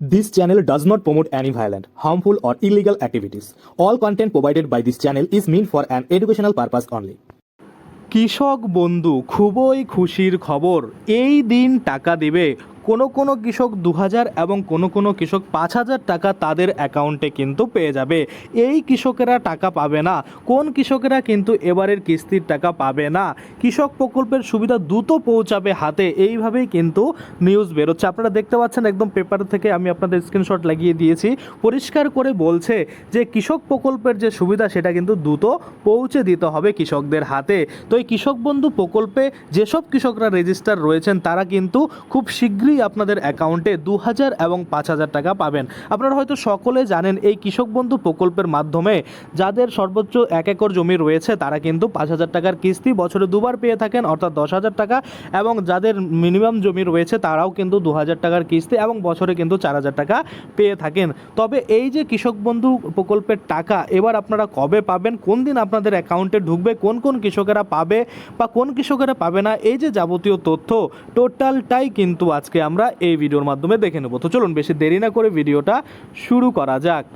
This channel does not promote any violent, harmful, or illegal activities. All content provided by this channel is meant for an educational purpose only. কৃষক বন্ধু খুবই খুশির খবর এই দিন টাকা দেবে কোনো কোনো কৃষক দু হাজার এবং কোনো কোনো কৃষক পাঁচ হাজার টাকা তাদের অ্যাকাউন্টে কিন্তু পেয়ে যাবে। এই কৃষকেরা টাকা পাবে না। কোন কৃষকেরা কিন্তু এবারের কিস্তির টাকা পাবে না? কৃষক প্রকল্পের সুবিধা দ্রুত পৌঁছাবে হাতে। এইভাবেই কিন্তু নিউজ বেরোচ্ছে। আপনারা দেখতে পাচ্ছেন একদম পেপার থেকে আমি আপনাদের স্ক্রিনশট লাগিয়ে দিয়েছি। পরিষ্কার করে বলছে যে কৃষক প্রকল্পের যে সুবিধা সেটা কিন্তু দ্রুত পৌঁছে দিতে হবে কৃষকদের হাতে। তো এই কৃষক বন্ধু প্রকল্পে যেসব কৃষকরা রেজিস্টার রয়েছেন তারা কিন্তু খুব শীঘ্রই আপনাদের অ্যাকাউন্টে দু হাজার এবং পাঁচ হাজার টাকা পাবেন। আপনারা হয়তো সকলে জানেন, এই কৃষক বন্ধু প্রকল্পের মাধ্যমে যাদের সর্বোচ্চ এক একর জমি রয়েছে, তারা কিন্তু পাঁচ হাজার টাকার কিস্তি বছরে দুবার পেয়ে থাকেন, অর্থাৎ দশ হাজার টাকা, এবং যাদের মিনিমাম জমি রয়েছে, তারাও কিন্তু দু হাজার টাকার কিস্তি এবং বছরে কিন্তু চার হাজার টাকা পেয়ে থাকেন। তবে এই যে কৃষক বন্ধু প্রকল্পের টাকা, এবার আপনারা কবে পাবেন, কোন দিন আপনাদের অ্যাকাউন্টে ঢুকবে, কোন কোন কৃষকেরা পাবে বা কোন কৃষকেরা পাবে না, এই যে যাবতীয় তথ্য, টোটালটাই কিন্তু আজকে আমরা এই ভিডিওর মাধ্যমে দেখে নেব। তো চলুন বেশি দেরি না করে ভিডিওটা শুরু করা যাক।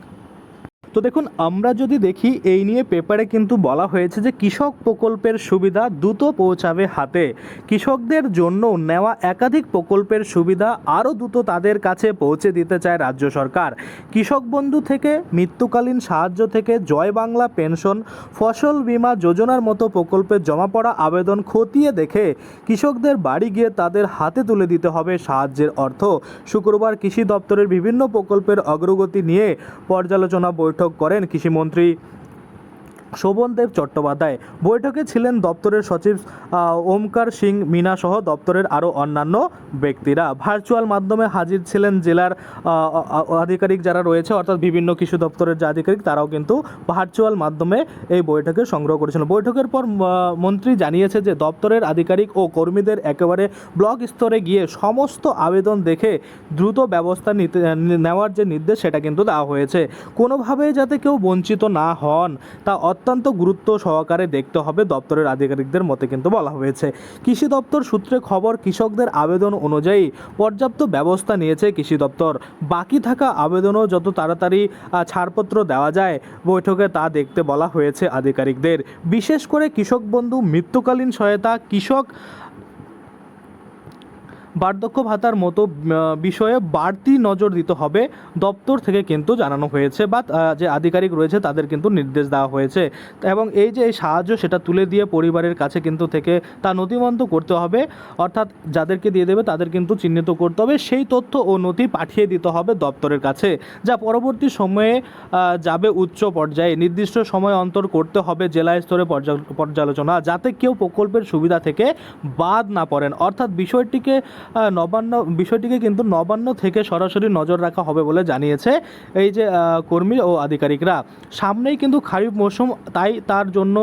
তো দেখুন, আমরা যদি দেখি, এই নিয়ে পেপারে কিন্তু বলা হয়েছে যে কৃষক প্রকল্পের সুবিধা দ্রুত পৌঁছাবে হাতে। কৃষকদের জন্য নেওয়া একাধিক প্রকল্পের সুবিধা আরও দ্রুত তাদের কাছে পৌঁছে দিতে চায় রাজ্য সরকার। কৃষক বন্ধু থেকে, মৃত্যুকালীন সাহায্য থেকে জয় বাংলা পেনশন, ফসল বীমা যোজনার মতো প্রকল্পে জমা পড়া আবেদন খতিয়ে দেখে কৃষকদের বাড়ি গিয়ে তাদের হাতে তুলে দিতে হবে সাহায্যের অর্থ। শুক্রবার কৃষি দপ্তরের বিভিন্ন প্রকল্পের অগ্রগতি নিয়ে পর্যালোচনা বৈঠক করেন কৃষিমন্ত্রী শোভনদেব চট্টোপাধ্যায়। বৈঠকে ছিলেন দপ্তরের সচিব ওমকার সিং মিনা সহ দপ্তরের আরও অন্যান্য ব্যক্তিরা। ভার্চুয়াল মাধ্যমে হাজির ছিলেন জেলার আধিকারিক যারা রয়েছে, অর্থাৎ বিভিন্ন কৃষি দপ্তরের যে আধিকারিক, তারাও কিন্তু ভার্চুয়াল মাধ্যমে এই বৈঠকে সংগ্রহ করেছিলেন। বৈঠকের পর মন্ত্রী জানিয়েছে যে, দপ্তরের আধিকারিক ও কর্মীদের একেবারে ব্লক স্তরে গিয়ে সমস্ত আবেদন দেখে দ্রুত ব্যবস্থা নিতে, নেওয়ার যে নির্দেশ, সেটা কিন্তু দেওয়া হয়েছে। কোনোভাবেই যাতে কেউ বঞ্চিত না হন, তা অত্যন্ত গুরুত্ব সহকারে দেখতে হবে দপ্তরের আধিকারিকদের মতে কিন্তু বলা হয়েছে। কৃষি দপ্তর সূত্রে খবর, কৃষকদের আবেদন অনুযায়ী পর্যাপ্ত ব্যবস্থা নিয়েছে কৃষি দপ্তর। বাকি থাকা আবেদনও যত তাড়াতাড়ি ছাড়পত্র দেওয়া যায়, বৈঠকে তা দেখতে বলা হয়েছে আধিকারিকদের। বিশেষ করে কৃষক বন্ধু মৃত্যুকালীন সহায়তা, কৃষক বার্ধক্য ভাতার মতো বিষয়ে বাড়তি নজর দিতে হবে। দপ্তর থেকে কিন্তু জানানো হয়েছে বা যে আধিকারিক রয়েছে তাদের কিন্তু নির্দেশ দেওয়া হয়েছে। এবং এই যে এই সাহায্য সেটা তুলে দিয়ে পরিবারের কাছে কিন্তু থেকে তা নথিবন্ধ করতে হবে। অর্থাৎ যাদেরকে দিয়ে দেবে তাদের কিন্তু চিহ্নিত করতে হবে। সেই তথ্য ও নথি পাঠিয়ে দিতে হবে দপ্তরের কাছে, যা পরবর্তী সময়ে যাবে উচ্চ পর্যায়ে। নির্দিষ্ট সময় অন্তর করতে হবে জেলা স্তরে পর্যালোচনা, যাতে কেউ প্রকল্পের সুবিধা থেকে বাদ না পড়েন। অর্থাৎ বিষয়টিকে নবান্ন, বিষয়টিকে কিন্তু নবান্ন থেকে সরাসরি নজর রাখা হবে বলে জানিয়েছে এই যে কর্মী ও আধিকারিকরা। সামনেই কিন্তু খারিফ মৌসুম, তাই তার জন্য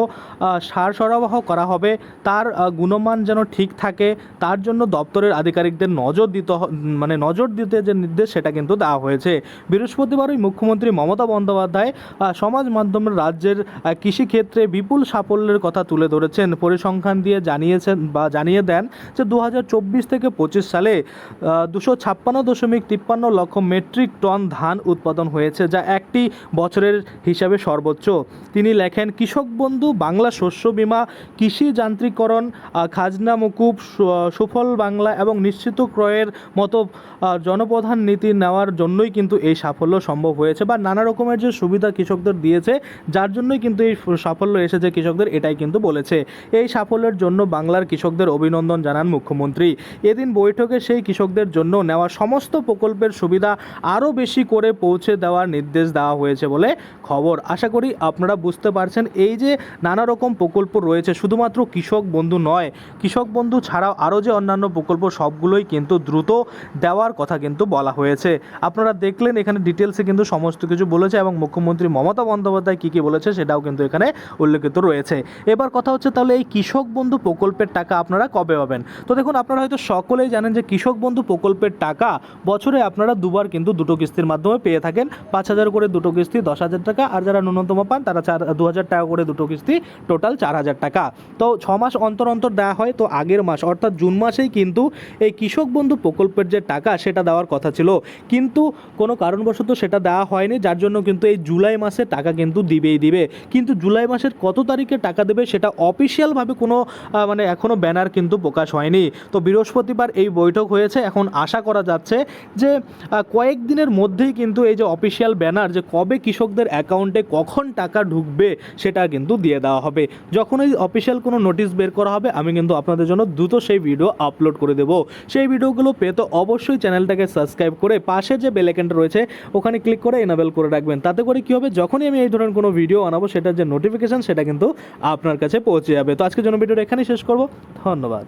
সার সরবরাহ করা হবে। তার গুণমান যেন ঠিক থাকে, তার জন্য দপ্তরের আধিকারিকদের নজর দিতে মানে নজর দিতে যে নির্দেশ, সেটা কিন্তু দেওয়া হয়েছে। বৃহস্পতিবারই মুখ্যমন্ত্রী মমতা বন্দ্যোপাধ্যায় সমাজ মাধ্যমের রাজ্যের কৃষিক্ষেত্রে বিপুল সাফল্যের কথা তুলে ধরেছেন। পরিসংখ্যান দিয়ে জানিয়েছেন বা জানিয়ে দেন যে দু হাজার চব্বিশ থেকে সালে দুশো ছাপ্পান্ন দশমিক তিপ্পান্ন লক্ষ মেট্রিক টন ধান উৎপাদন হয়েছে, যা একটি বছরের হিসাবে সর্বোচ্চ। তিনি লেখেন, কৃষক বন্ধু, বাংলা শস্য বীমা, কৃষি যান্ত্রিকরণ খাজনা মুকুব সুফল বাংলা এবং নিশ্চিত ক্রয়ের মতো জনপ্রধান নীতি নেওয়ার জন্যই কিন্তু এই সাফল্য সম্ভব হয়েছে বা নানা রকমের যে সুবিধা কৃষকদের দিয়েছে, যার জন্যই কিন্তু এই সাফল্য এসেছে কৃষকদের, এটাই কিন্তু বলেছে। এই সাফল্যের জন্য বাংলার কৃষকদের অভিনন্দন জানান মুখ্যমন্ত্রী। এদিন বৈঠকে সেই কৃষকদের জন্য নেওয়া সমস্ত প্রকল্পের সুবিধা আরও বেশি করে পৌঁছে দেওয়ার নির্দেশ দেওয়া হয়েছে বলে খবর। আশা করি আপনারা বুঝতে পারছেন এই যে নানা রকম প্রকল্প রয়েছে, শুধুমাত্র কৃষক বন্ধু নয়, কৃষক বন্ধু ছাড়াও আরও যে অন্যান্য প্রকল্প সবগুলোই কিন্তু দ্রুত দেওয়ার কথা কিন্তু বলা হয়েছে। আপনারা দেখলেন এখানে ডিটেলসে কিন্তু সমস্ত কিছু বলেছে এবং মুখ্যমন্ত্রী মমতা বন্দ্যোপাধ্যায় কী কী বলেছে সেটাও কিন্তু এখানে উল্লেখিত রয়েছে। এবার কথা হচ্ছে তাহলে এই কৃষক বন্ধু প্রকল্পের টাকা আপনারা কবে পাবেন? তো দেখুন, আপনারা হয়তো সকলেই জানেন যে কৃষক বন্ধু প্রকল্পের টাকা বছরে আপনারা দুবার কিন্তু দুটো কিস্তির মাধ্যমে পেয়ে থাকেন। পাঁচ হাজার করে দুটো কিস্তি, দশ হাজার টাকা। আর যারা ন্যূনতম পান, তারা চার, দু হাজার টাকা করে দুটো কিস্তি, টোটাল চার হাজার টাকা। তো ছ মাস অন্তর অন্তর দেওয়া হয়, তো আগের মাস, অর্থাৎ জুন মাসেই কিন্তু এই কৃষক বন্ধু প্রকল্পের যে টাকা, সেটা দেওয়ার কথা ছিল। কিন্তু কোনো কারণবশত সেটা দেওয়া হয়নি, যার জন্য কিন্তু এই জুলাই মাসে টাকা কিন্তু দিবেই দিবে। কিন্তু জুলাই মাসের কত তারিখে টাকা দেবে, সেটা অফিসিয়ালভাবে কোনো মানে এখনও ব্যানার কিন্তু প্রকাশ হয়নি। তো বৃহস্পতিবার এই বৈঠক হয়েছে। এখন আশা করা যাচ্ছে যে কয়েকদিনের মধ্যেই কিন্তু এই যে অফিসিয়াল ব্যানার যে কবে কৃষকদের অ্যাকাউন্টে কখন টাকা ঢুকবে সেটা কিন্তু দিয়ে দেওয়া হবে। যখন এই অফিসিয়াল কোনো নোটিশ বের করা হবে, আমি কিন্তু আপনাদের জন্য দ্রুত সেই ভিডিও আপলোড করে দেবো। সেই ভিডিওগুলো পেতে অবশ্যই চ্যানেলটাকে সাবস্ক্রাইব করে পাশে যে বেলাইকেনটা রয়েছে, ওখানে ক্লিক করে এনাবেল করে রাখবেন। তাতে করে কী হবে, যখনই আমি এই ধরনের কোনো ভিডিও বানাবো, সেটার যে নোটিফিকেশান সেটা কিন্তু আপনার কাছে পৌঁছে যাবে। তো আজকের জন্য ভিডিওটা এখানেই শেষ করব। ধন্যবাদ।